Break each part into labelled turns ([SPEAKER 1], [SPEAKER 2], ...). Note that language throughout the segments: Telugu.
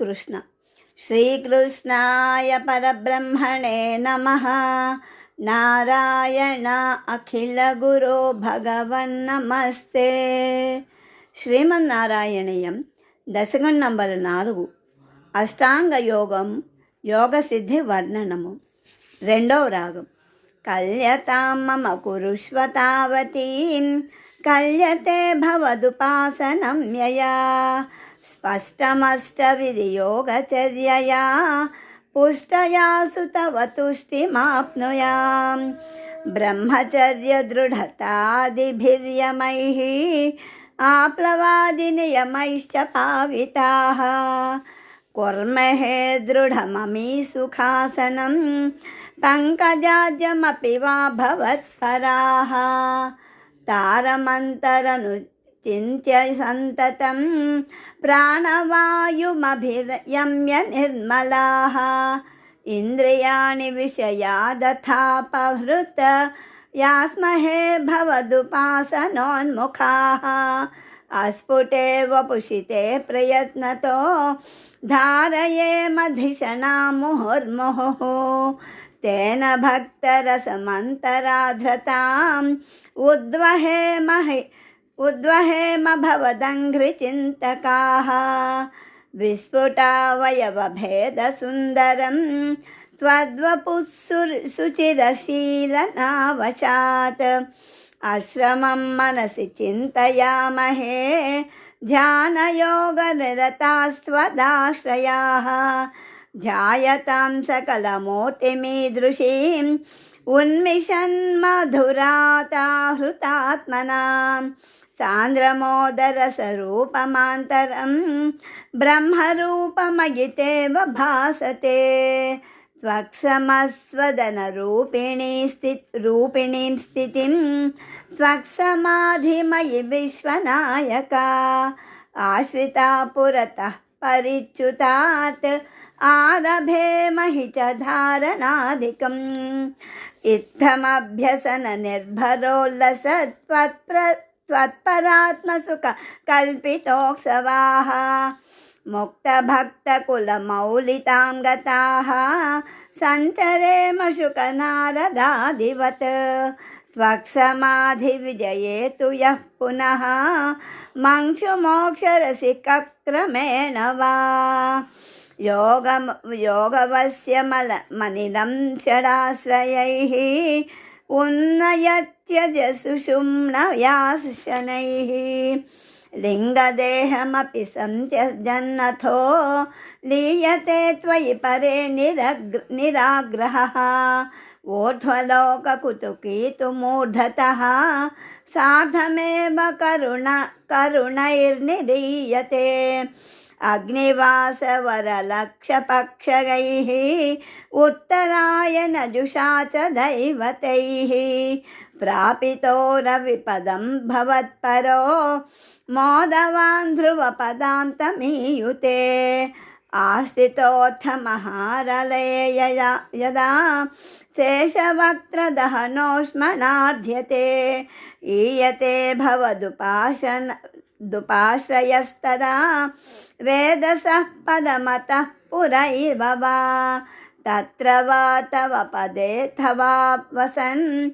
[SPEAKER 1] కృష్ణ. శ్రీకృష్ణాయ పరబ్రహ్మణే నమ. నారాయణ అఖిల గురో భగవన్ నమస్తే. శ్రీమన్నారాయణీయం దశకం నంబర్ నాలుగు. అష్టాంగ యోగం యోగ సిద్ధి వర్ణనము. రెండవ రాగం. కల్యతాం మమ కురుష్వతావతీం. కల్యతే భవదుపాసనం యయా स्पष्टमष्टविधियोगचर्यया पुष्टया सुतव तुष्टिमाप्नुयां ब्रह्मचर्यदृढतादिभिर्यमैः आप्लवादिनियमैश्च पाविताः। कुर्महे दृढममी सुखासनं पङ्कजाद्यमपि वा भवत्पराः। तारमन्तरनु चिन्त्य सन्ततं निर्मलाः इन्द्रियाणि विषया दथापहृत यास्महे भवदुपासनोन्मुखाः। अस्फुटे वपुषिते प्रयत्नतो। धारयेमधिषणा मुहुर्मुहुः तेन भक्तरसमन्तराधृताम्। उद्वहे महि उद्वहेमभवदङ्घ्रिचिन्तकाः। विस्फुटावयवभेदसुन्दरं त्वद्वपुः सु सुचिरशीलनावशात् आश्रमं मनसि चिन्तयामहे। ध्यानयोगनिरतास्त्वदाश्रयाः। ध्यायतां सकलमूर्तिमीदृशीम् उन्मिषन्मधुराता हृतात्मना सान्द्रमोदरसरूपमान्तरं ब्रह्मरूपमयितेव भासते त्वक्समस्वदनरूपिणी स्थि रूपिणीं स्थितिं त्वक्समाधिमयि विश्वनायका आश्रिता पुरतः परिच्युतात् आरभे महि च धारणादिकम् इत्थमभ्यसननिर्भरोल्लस त्वत्प्र त्वत्परात्मसुख कल्पितोत्सवाः मुक्तभक्तकुलमौलितां गताः सञ्चरेम शुकनारदादिवत् त्वक्समाधिविजये तु यः पुनः मङ्क्षुमोक्षरसिकक्रमेण वा योगम योगवस्य मल मनिलं षडाश्रयैः उन्नयत्यज सुषुम्नयाशनैः लिङ्गदेहमपि सन्त्यजन्नथो लीयते त्वयि परे निरग्र निराग्रहः। ऊर्ध्वलोककुतुकीतुमूर्धतः सार्धमेव करुण करुणैर्निरीयते। अग्निवासवरलक्षपक्षगैः उत्तरायणजुषा च दैवतैः प्रापितो रविपदं भवत्परो मोदवान् ध्रुवपदान्तमीयुते आस्थितोऽथ महारलये यदा शेषवक्त्रदहनोष्मणार्ध्यते ईयते దుపాశ్రయస్తదా? వేదసః పదమతः పురైవ వా తత్ర వా తవ పదే తవా వసన్?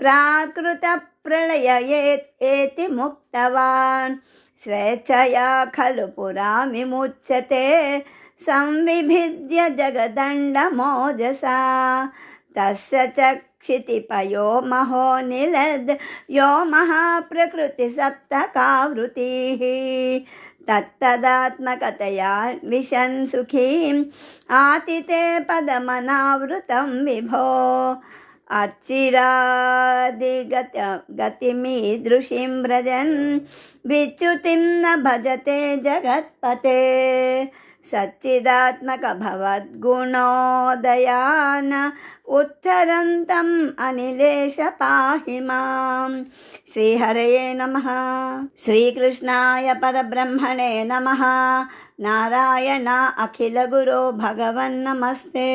[SPEAKER 1] ప్రాకృత ప్రళయేతి ముక్తవాన్? స్వేచ్ఛయా ఖలు పురా విముచ్యతే? సంవిభిద్య జగదండమోజసా తస్య చక్ర क्षितिपयो महो निलद् यो महाप्रकृतिसप्तकावृतिः तत्तदात्मकतया विशन् सुखीम् आतिते पदमनावृतं विभो अर्चिरादिगत गतिमीदृशीं व्रजन् विच्युतिं न भजते जगत्पते सच्चिदात्मकभवद्गुणोदयान उत्तरन्तम् अनिलेश पाहि मां श्रीहरये नमः श्रीकृष्णाय परब्रह्मणे नमः नारायण अखिलगुरो भगवन्नमस्ते